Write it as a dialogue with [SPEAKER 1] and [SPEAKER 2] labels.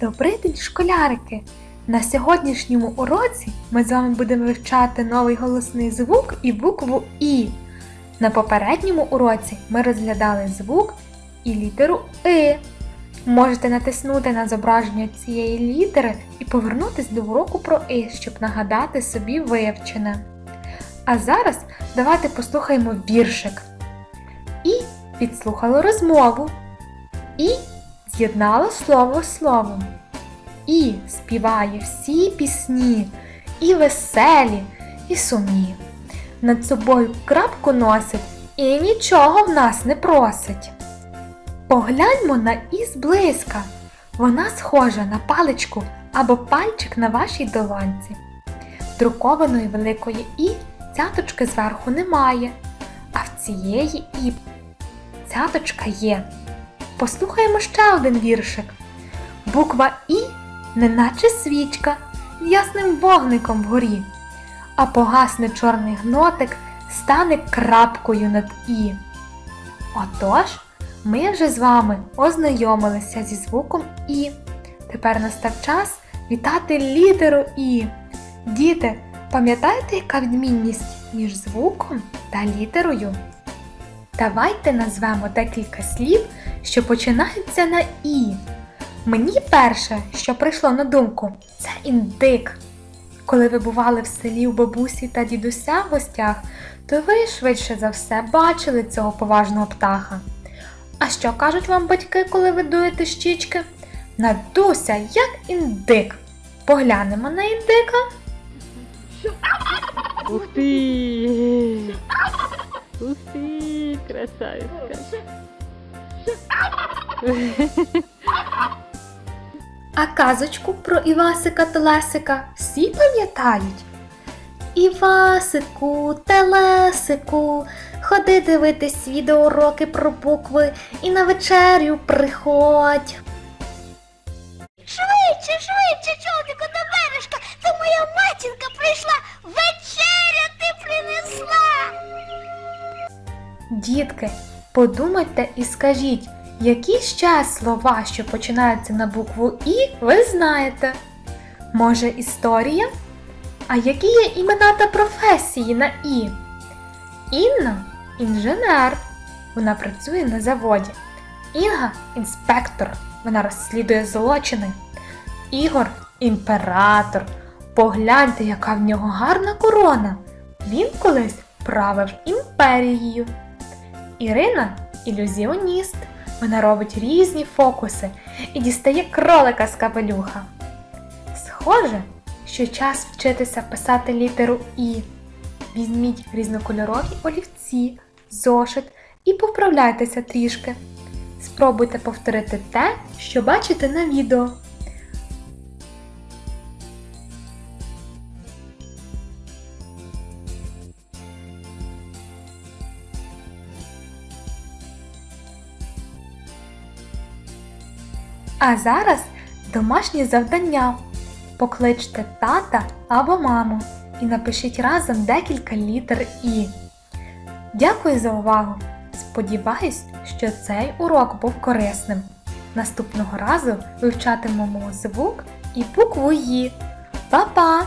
[SPEAKER 1] Добрий день, школярики! На сьогоднішньому уроці ми з вами будемо вивчати новий голосний звук і букву І. На попередньому уроці ми розглядали звук і літеру И. Можете натиснути на зображення цієї літери і повернутись до уроку про І, щоб нагадати собі вивчене. А зараз давайте послухаємо віршик. І підслухало розмову. І з'єднало слово словом. І співає всі пісні, і веселі, і сумні. Над собою крапку носить і нічого в нас не просить. Погляньмо на І зблизька. Вона схожа на паличку або пальчик на вашій долонці. Друкованої великої І цяточки зверху немає, а в цієї І цяточка є. Послухаємо ще один віршик. Буква І неначе свічка ясним вогником вгорі, а погасне чорний гнотик стане крапкою над І. Отож, ми вже з вами ознайомилися зі звуком І. Тепер настав час вітати літеру І. Діти, пам'ятаєте, яка відмінність між звуком та літерою? Давайте назвемо декілька слів, що починаються на І. Мені перше, що прийшло на думку, це індик. Коли ви бували в селі у бабусі та дідуся в гостях, то ви швидше за все бачили цього поважного птаха. А що кажуть вам батьки, коли ви дуєте щічки? Надуся, як індик. Поглянемо на індика.
[SPEAKER 2] Ух ты! Ух ты, красавица!
[SPEAKER 1] А казочку про Івасика та Лесика всі пам'ятають? Івасику, Телесику, ходи дивитись відеоуроки про букви і на вечерю приходь.
[SPEAKER 3] Швидше, швидше, човнику до бережка, то моя матінка прийшла, вечеряти принесла.
[SPEAKER 1] Дітки, подумайте і скажіть, які ще слова, що починаються на букву І, ви знаєте? Може, історія? А які є імена та професії на І? Інна інженер. Вона працює на заводі. Інга інспектор. Вона розслідує злочини. Ігор імператор. Погляньте, яка в нього гарна корона. Він колись правив імперією. Ірина ілюзіоніст. Вона робить різні фокуси і дістає кролика з капелюха. Схоже, що час вчитися писати літеру І. Візьміть різнокольорові олівці, зошит і поправляйтеся трішки. Спробуйте повторити те, що бачите на відео. А зараз домашнє завдання. Покличте тата або маму і напишіть разом декілька літер І. Дякую за увагу! Сподіваюсь, що цей урок був корисним. Наступного разу вивчатимемо звук і букву Ї. Па-па!